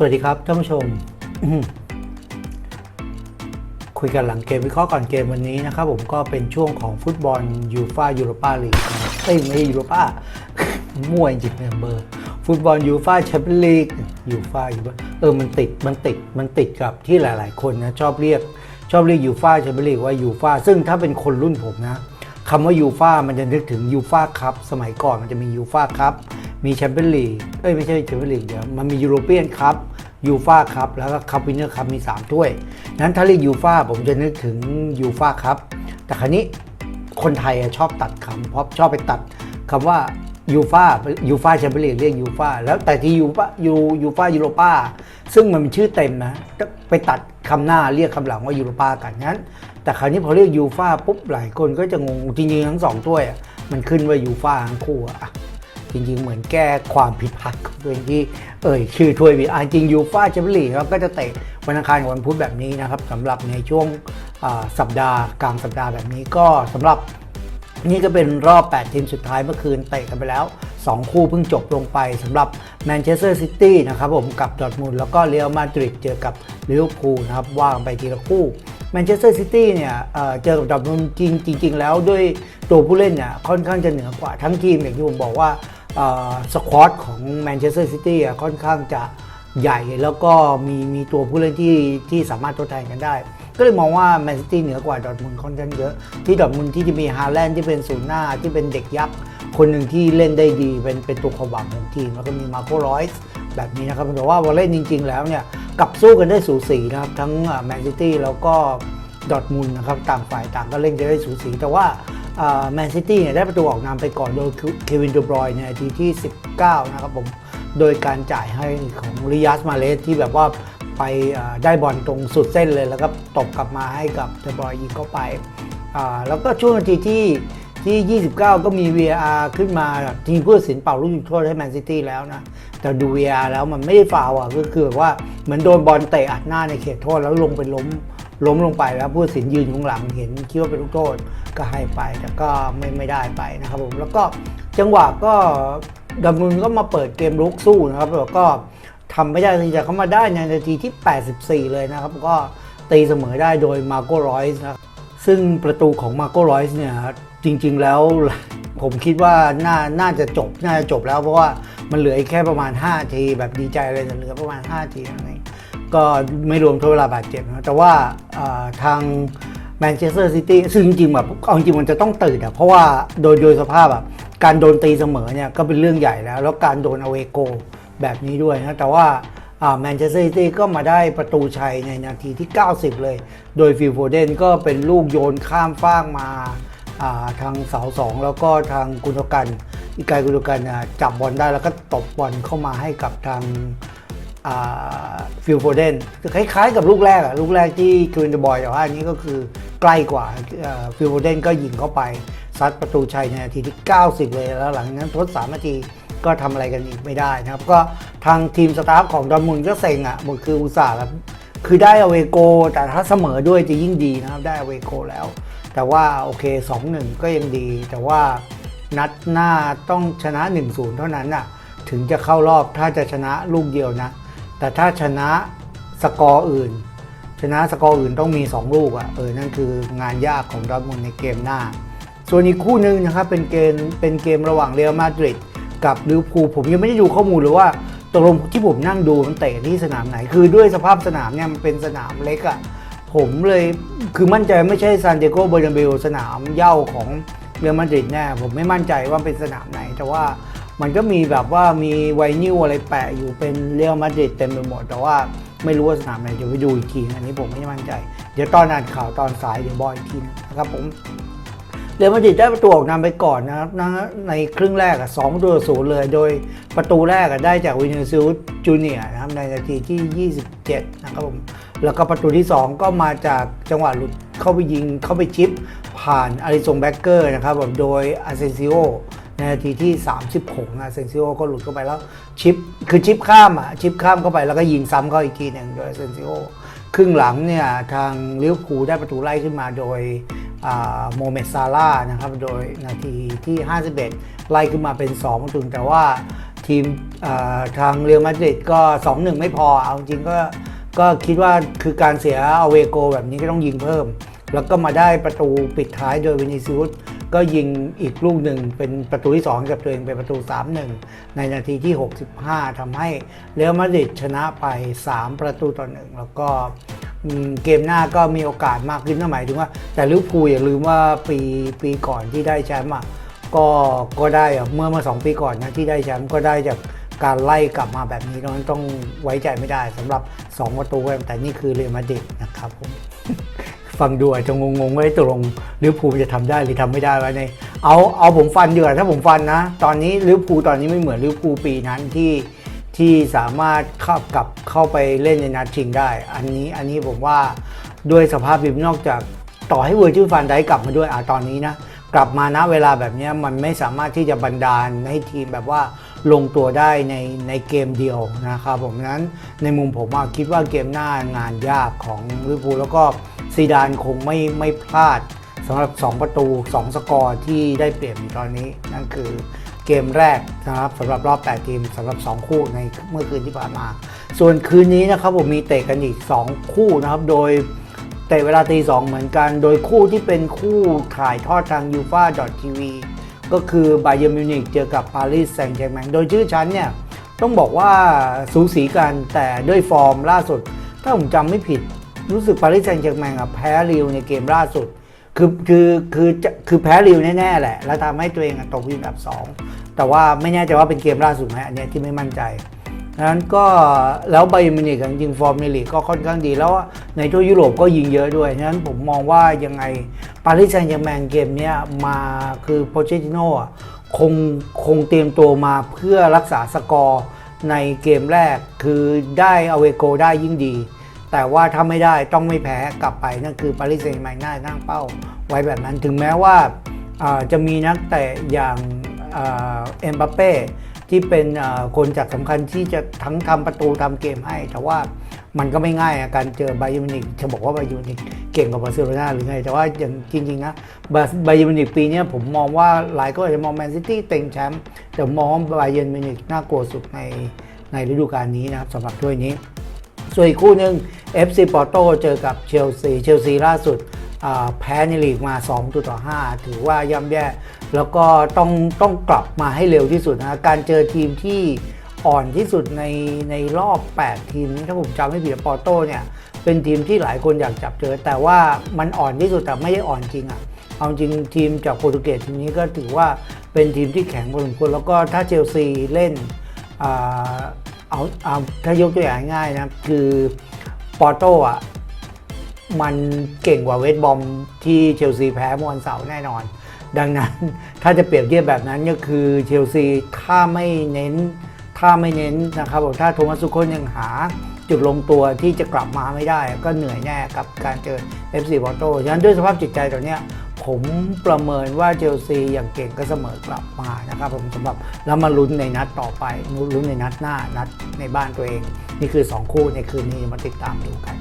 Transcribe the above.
สวัสดีครับท่านผู้ชม คุยกันหลังเกมวิเคราะห์ก่อนเกมวันนี้นะครับผมก็เป็นช่วงของฟุตบอลยูฟายูโรปาลีกเอ้ยไม่ยูโรปามั่วจริงเนี่ยเบอร์ ฟุตบอลยูฟาแชมเปี้ยนลีกยูฟายูเออมันติดมันติดมันติดกับที่หลาย ๆ คนนะชอบเรียก ชอบเรียกยูฟาแชมเปี้ยนลีกว่ายูฟาซึ่งถ้าเป็นคนรุ่นผมนะ คำว่ายูฟามันจะนึกถึงยูฟาคัพสมัยก่อนมันจะมียูฟาคัพมีแชมเปี้ยนลีกเอ้ยไม่ใช่แชมเปี้ยนลีกเดี๋ยวมันมียูโรเปียนคัพยูฟาคัพแล้วก็คัพวินเนอร์คัพมี 3 ถ้วย นั้นถ้าเรียกยูฟาผมจะนึกถึงยูฟาคัพแต่ครั้นี้คนไทยอะชอบตัดคำเพราะชอบไปตัดคำว่า ยูฟายูฟาแชมเปี้ยนลีกเรียกยูฟาแล้วแต่ที่ยูฟายูยูฟายูโรปาซึ่งมันเป็นชื่อเต็มนะไปตัดคำหน้าเรียกคำหลังว่ายูโรปากันงั้น แต่คราวนี้พอเรียกยูฟาปุ๊บหลายคนก็จะงงจริงๆทั้งสองถ้วยอะมันขึ้นว่ายูฟาทั้งคู่อะจริงๆ เหมือนแก้ความผิดพลาดของตัวเองที่เอ่ยชื่อถ้วยผิดอะจริงยูฟาแชมเปี้ยนลีกเราก็จะเตะวันอังคารกับวันพุธแบบนี้นะครับสำหรับในช่วงสัปดาห์กลางสัปดาห์แบบนี้ก็สำหรับ นี่ก็เป็นรอบ 8 ทีมสุดท้ายเมื่อคืนเตะกันไปแล้ว 2 คู่เพิ่งจบลงไปสำหรับแมนเชสเตอร์ซิตี้นะครับผมกับดอร์ทมุนแล้วก็เรอัลมาดริดเจอกับลิเวอร์พูลนะครับว่ากันไปทีละคู่แมนเชสเตอร์ซิตี้เนี่ยเเจอกับดอร์ทมุนจริงจริง ๆ แล้วด้วยตัวผู้เล่นเนี่ยค่อนข้างจะเหนือกว่าทั้งทีมอย่างที่ผมบอกว่าสควอตของแมนเชสเตอร์ซิตี้ค่อนข้างจะใหญ่แล้วก็มีมีตัวผู้เล่นที่ที่สามารถทดแทนกันได้ ก็เลยมองว่าแมนซิตี้เหนือกว่าดอทมุนค่อนข้างเยอะ ที่ดอทมุนที่จะมีฮาแลนด์ที่เป็นศูนย์หน้าที่เป็นเด็กยักษ์คนหนึ่งที่เล่นได้ดีเป็นเป็นตัวความหวังของทีมแล้วก็มีมาโกรอยส์แบบนี้นะครับแต่ว่าพอเล่นจริง ๆ แล้วเนี่ยกับสู้กันได้สูสีนะครับ ทั้งแมนซิตี้แล้วก็ดอทมุนนะครับ ต่างฝ่ายต่างก็เล่นกันได้สูสี แต่ว่าแมนซิตี้เนี่ยได้ประตูออกนำไปก่อนโดยเควินเดบรอยน์ในนาทีที่ 19 นะครับผม โดยการจ่ายให้ของริยัสมาเลสที่แบบว่า ไปได้บอลตรงสุดเส้นเลย แล้วก็ตบกลับมาให้กับเดบรอยยิงเข้าไปแล้วก็ช่วงนาทีที่ที่ 29 ก็มี VAR ขึ้นมาทีมผู้ตัดสินเป่าลูกจุดโทษให้แมนซิตี้แล้วนะ แต่ดู VAR แล้วมันไม่ได้ฟาวอะก็คือแบบว่าเหมือนโดนบอลเตะอัดหน้าในเขตโทษแล้วลงไปล้มล้มลงไปแล้วผู้ตัดสินยืนอยู่ข้างหลังเห็นคิดว่าเป็นลูกโทษก็ให้ไปแต่ก็ไม่ไม่ได้ไปนะครับผมแล้วก็จังหวะก็ดำนุนก็มาเปิดเกมลุกสู้นะครับแล้วก็ ทำไม่ได้ทีจะเขามาได้ในนาทีที่ 84 เลยนะครับ ก็ตีเสมอได้โดยมาโกรอยส์นะซึ่งประตูของมาโกรอยส์เนี่ยจริง ๆ แล้วผมคิดว่าน่าน่าจะจบน่าจะจบแล้วเพราะว่ามันเหลืออีกแค่ประมาณ 5 ที แบบดีใจเลยเหลือประมาณ 5 ทีนั่นเองก็ไม่รวมทดเวลาบาดเจ็บนะแต่ว่าทางแมนเชสเตอร์ซิตี้ซึ่งจริงๆแบบเอาจริงๆมันจะต้องตื่นอะเพราะว่าโดยโดยสภาพแบบการโดนตีเสมอเนี่ยก็เป็นเรื่องใหญ่แล้ว แล้วการโดนอเวโก แบบนี้ด้วยนะ แต่ว่าแมนเชสเตอร์ซิตี้ก็มาได้ประตูชัยในนาทีที่ 90 เลย โดยฟิลโฟเดนก็เป็นลูกโยนข้ามฟากมาาทางเสาสองแล้วก็ทางกุนโดกัน อีกายกุนโดกันอะจับบอลได้แล้วก็ตบบอลเข้ามาให้กับทางฟิลโฟเดนคล้ายๆกับลูกแรกอะลูกแรกที่ควินเดบอยแต่ว่าอันนี้ก็คือใกล้กว่าฟิลโฟเดนก็ยิงเข้าไป ซัดประตูชัยในนาทีที่ 90 เลยแล้วหลังจากนั้นทด3นาที ก็ทำอะไรกันอีกไม่ได้นะครับ ก็ทางทีมสตาฟของดอร์ทมุนก็เซ็งอะมันคืออุตส่าห์แบบคือได้อเวโก แต่ถ้าเสมอด้วยจะยิ่งดีนะครับ ได้อเวโกแล้ว แต่ว่าโอเค 2-1 ก็ยังดี แต่ว่านัดหน้าต้องชนะ 1-0 เท่านั้นน่ะ ถึงจะเข้ารอบถ้าจะชนะลูกเดียวนะ แต่ถ้าชนะสกอร์อื่น ชนะสกอร์อื่นต้องมี 2 ลูกอะเออนั่นคืองานยากของดอทมุนในเกมหน้า ส่วนอีกคู่หนึ่งนะครับเป็นเกมเป็นเกมระหว่างเรอัลมาดริด กับลิเวอร์พูลผมยังไม่ได้ดูข้อมูลเลยว่าตกลงที่ผมนั่งดูมันเตะที่สนามไหน คือด้วยสภาพสนามเนี่ยมันเป็นสนามเล็กอะ่ะผมเลยคือมั่นใจไม่ใช่ซานเดโกเบอร์นาเบลสนามเย้าของเรอัลมาดริดแน่ผมไม่มั่นใจว่าเป็นสนามไหน แต่ว่ามันก็มีแบบว่ามีไวนิวอะไรแปะอยู่เป็นเรอัลมาดริดเต็มไปหมด แต่ว่าไม่รู้ว่าสนามไหนเดี๋ยวไปดูอีกทีอันนี้ผมไม่มั่นใจ เดี๋ยวตอนอ่านข่าวตอนสายเดี๋ยวบอกอีกทีนะครับผม เรอัลมาดริดได้ประตูออกนำไปก่อนนะครับนะในครึ่งแรกอะสองประตูศูนย์เลย โดยประตูแรกอะได้จากวินิซิลจูเนียนะครับในนาทีที่ 27 นะครับผมแล้วก็ประตูที่ 2 ก็มาจากจังหวะหลุดเข้าไปยิงเข้าไปชิป ผ่านอาริซงแบ็กเกอร์นะครับผมโดยอาเซนซิโอในนาทีที่ 36อาเซนซิโอก็หลุดเข้าไปแล้วชิปคือชิปข้ามอะชิปข้ามเข้าไปแล้วก็ยิงซ้ำเข้าอีกทีหนึ่งโดยอาเซนซิโอครึ่งหลังเนี่ยทางลิเวอร์พูลได้ประตูไล่ขึ้นมาโดย โมเมดซาร่านะครับ โดยนาทีที่ 51 ไล่ขึ้นมาเป็น2ประตูแต่ว่าทีมทางเรอัลมาดริดก็ 2-1 ไม่พอ เอาจริงก็ก็คิดว่าคือการเสียเอาเวโกแบบนี้ก็ต้องยิงเพิ่ม แล้วก็มาได้ประตูปิดท้ายโดยวินิซิอุสก็ยิงอีกลูกหนึ่งเป็นประตูที่ 2 กับตัวเองเป็นประตู 3-1 ในนาทีที่ 65ทำให้เรอัลมาดริดชนะไป 3 ประตูต่อหนึ่งแล้วก็ เกมหน้าก็มีโอกาสมากขึ้นนั่นหมายถึงว่า แต่ลิเวอร์พูลอย่าลืมว่าปีปีก่อนที่ได้แชมป์อะก็ก็ได้อะเมื่อมาสองปีก่อนนะที่ได้แชมป์ก็ได้จากการไล่กลับมาแบบนี้ดังนั้นต้องไว้ใจไม่ได้สำหรับ 2 ประตูแต่นี่คือเรอัลมาดริดนะครับผมฟังดูอาจจะงงๆว่าตกลงลิเวอร์พูลจะทำได้หรือทำไม่ได้วะเนี่ยเอาเอาผมฟันดีกว่าถ้าผมฟันนะ ตอนนี้ลิเวอร์พูลตอนนี้ไม่เหมือนลิเวอร์พูลปีนั้นที่ ที่สามารถเข้ากลับเข้าไปเล่นในนัดชิงได้ อันนี้อันนี้ผมว่าด้วยสภาพทีมนอกจากต่อให้เวอร์จิลฟันได้กลับมาด้วยอะตอนนี้นะกลับมาณเวลาแบบเนี้ยมันไม่สามารถที่จะบันดาลให้ทีมแบบว่าลงตัวได้ในในเกมเดียวนะครับผมนั้นในมุมผมคิดว่าเกมหน้างานยากของลิเวอร์พูลแล้วก็ซีดานคงไม่ไม่พลาดสำหรับ 2 ประตู 2 สกอร์ที่ได้เปรียบในตอนนี้ นั่นคือ เกมแรกนะครับสำหรับรอบ 8 ทีมสำหรับ 2 คู่ในเมื่อคืนที่ผ่านมา ส่วนคืนนี้นะครับผมมีเตะกันอีก 2 คู่นะครับ โดยแต่เวลาตีสองเหมือนกัน โดยคู่ที่เป็นคู่ถ่ายทอดทาง u f a t v ก็คือ b บ y ย r n มิวนิกเจอกับปารีสแซงต์แชร์แมงโดยชื่อชั้นเนี่ยต้องบอกว่าสูสีกันแต่ด้วยฟอร์มล่าสุด ถ้าผมจำไม่ผิดรู้สึกปารีสแซงต์แชร์แมงอะแพ้ริวในเกมล่าสุด คือคือคือคือแพ้ริวแน่ๆแหละ แล้วทำให้ตัวเองตกอยู่อันดับ 2 แต่ว่าไม่แน่ใจว่าเป็นเกมล่าสุดไหมอันนี้ที่ไม่มั่นใจนั้นก็แล้วไบมินิกจริงฟอร์มในลีกก็ค่อนข้างดี แล้วในทั่วยุโรปก็ยิงเยอะด้วยฉะนั้นผมมองว่ายังไงปารีสแซงต์แชร์แมงเกมเนี้ยมาคือโปเชติโน่คงคงเตรียมตัวมาเพื่อรักษาสกอร์ในเกมแรกคือได้เอาเวโกได้ยิ่งดี แต่ว่าถ้าไม่ได้ต้องไม่แพ้กลับไปนั่นคือปารีสแซงต์แมงน่าตั้งเป้าไว้แบบนั้นถึงแม้ว่าจะมีนักเตะอย่างเอ็มบัปเป้ที่เป็นคนจัดสำคัญที่จะทั้งทำประตูทำเกมให้ แต่ว่ามันก็ไม่ง่ายการเจอไบยร์นมินิกจะบอกว่าไบยร์นมินิกเก่งกว่าบาร์เซโลนาหรือไง แต่ว่าอย่างจริงๆนะบาไบยร์นมินิกปีนี้ผมมองว่าหลายก็อาจจะมองแมนซิตี้เต็งแชมป์แต่มองไบยร์นมินิกน่ากลัวสุดในในฤดูกาลนี้นะครับสำหรับถ้วยนี้ ส่วนอีกคู่หนึ่ง FC Porto เจอกับเชลซีเชลซีล่าสุดแพ้ในลีกมา2ตัวต่อ5ถือว่าย่ำแย่ แล้วก็ต้องต้องกลับมาให้เร็วที่สุดนะการเจอทีมที่อ่อนที่สุดในในรอบ 8 ทีมนี้ถ้าผมจำไม่ผิดปอร์โตเนี่ย เป็นทีมที่หลายคนอยากจับเจอ แต่ว่ามันอ่อนที่สุดแต่ไม่ได้อ่อนจริงอะ่ะเอาจริงทีมจากโปรตุเกสทีมนี้ก็ถือว่าเป็นทีมที่แข็งพอสมควรแล้วก็ถ้าเชลซีเล่น เอาเอาถ้ายกตัวอย่างง่ายนะคือปอร์โตอะมันเก่งกว่าเวสบอมที่เชลซีแพ้เมื่อวันเสาร์แน่นอน ดังนั้นถ้าจะเปรียบเทียบแบบนั้นก็คือเชลซีถ้าไม่เน้นถ้าไม่เน้นนะครับถ้าโทมัสซุโคนยังหาจุดลงตัวที่จะกลับมาไม่ได้ ก็เหนื่อยแน่กับการเจอ FC p o r t o ฉะนั้นด้วยสภาพจิตใจตอนเนี้ย ผมประเมินว่าเชลซีอย่างเก่งก็เสมอกลับมานะครับผมสำหรับแล้วมาลุ้นในนัดต่อไปลุ้นในนัดหน้านัดในบ้านตัวเอง นี่คือ 2 คู่ในคืนนี้มาติดตามดูกัน